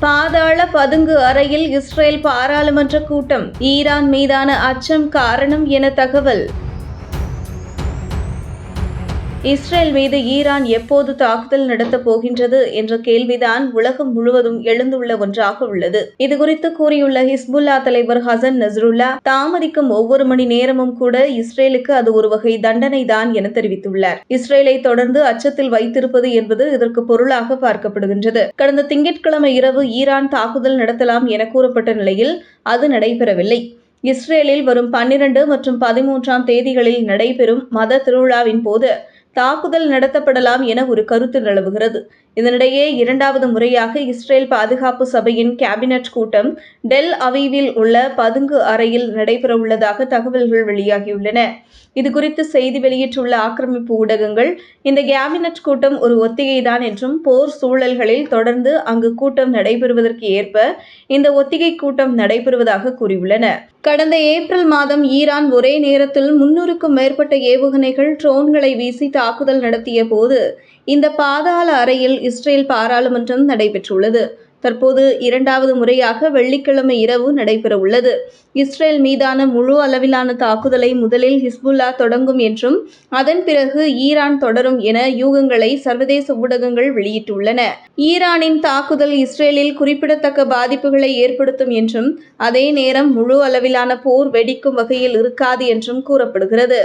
பாதாள பதுங்கு அறையில் இஸ்ரேல் பாராளுமன்ற கூட்டம். ஈரான் மீதான அச்சம் காரணம் என தகவல். இஸ்ரேல் மீது ஈரான் எப்போது தாக்குதல் நடத்தப் போகின்றது என்ற கேள்விதான் உலகம் முழுவதும் எழுந்துள்ள ஒன்றாக உள்ளது. இதுகுறித்து கூறியுள்ள ஹிஸ்புல்லா தலைவர் ஹசன் நஸ்ருல்லா தாமதிக்கும் ஒவ்வொரு மணி நேரமும் கூட இஸ்ரேலுக்கு அது ஒரு வகை தண்டனை தான் என தெரிவித்துள்ளார். இஸ்ரேலை தொடர்ந்து அச்சத்தில் வைத்திருப்பது என்பது இதற்கு பொருளாக பார்க்கப்படுகின்றது. கடந்த திங்கட்கிழமை இரவு ஈரான் தாக்குதல் நடத்தலாம் என கூறப்பட்ட நிலையில் அது நடைபெறவில்லை. இஸ்ரேலில் வரும் பன்னிரண்டு மற்றும் பதிமூன்றாம் தேதிகளில் நடைபெறும் மத திருவிழாவின் போது தாக்குதல் நடத்தப்படலாம் என ஒரு கருத்து நிலவுகிறது. இதனிடையே இரண்டாவது முறையாக இஸ்ரேல் பாதுகாப்பு சபையின் கேபினட் கூட்டம் டெல் அவீவில் உள்ள பதுங்கு அறையில் நடைபெறவுள்ளதாக தகவல்கள் வெளியாகியுள்ளன. இதுகுறித்து செய்தி வெளியிட்டுள்ள ஆக்கிரமிப்பு ஊடகங்கள் இந்த கேபினட் கூட்டம் ஒரு ஒத்திகைதான் என்றும் போர் சூழல்களில் தொடர்ந்து அங்கு கூட்டம் நடைபெறுவதற்கு ஏற்ப இந்த ஒத்திகை கூட்டம் நடைபெறுவதாக கூறியுள்ளன. கடந்த ஏப்ரல் மாதம் ஈரான் ஒரே நேரத்தில் முன்னூறுக்கும் மேற்பட்ட ஏவுகணைகள் ட்ரோன்களை வீசி தாக்குதல் நடத்திய போது இந்த பாதாள அறையில் இஸ்ரேல் பாராளுமன்றம் நடைபெற்றுள்ளது. தற்போது இரண்டாவது முறையாக வெள்ளிக்கிழமை இரவு நடைபெறவுள்ளது. இஸ்ரேல் மீதான முழு அளவிலான தாக்குதலை முதலில் ஹிஸ்புல்லா தொடங்கும் என்றும் அதன் பிறகு ஈரான் தொடரும் என யூகங்களை சர்வதேச ஊடகங்கள் வெளியிட்டுள்ளன. ஈரானின் தாக்குதல் இஸ்ரேலில் குறிப்பிடத்தக்க பாதிப்புகளை ஏற்படுத்தும் என்றும் அதே நேரம் முழு அளவிலான போர் வெடிக்கும் வகையில் இருக்காது என்றும் கூறப்படுகிறது.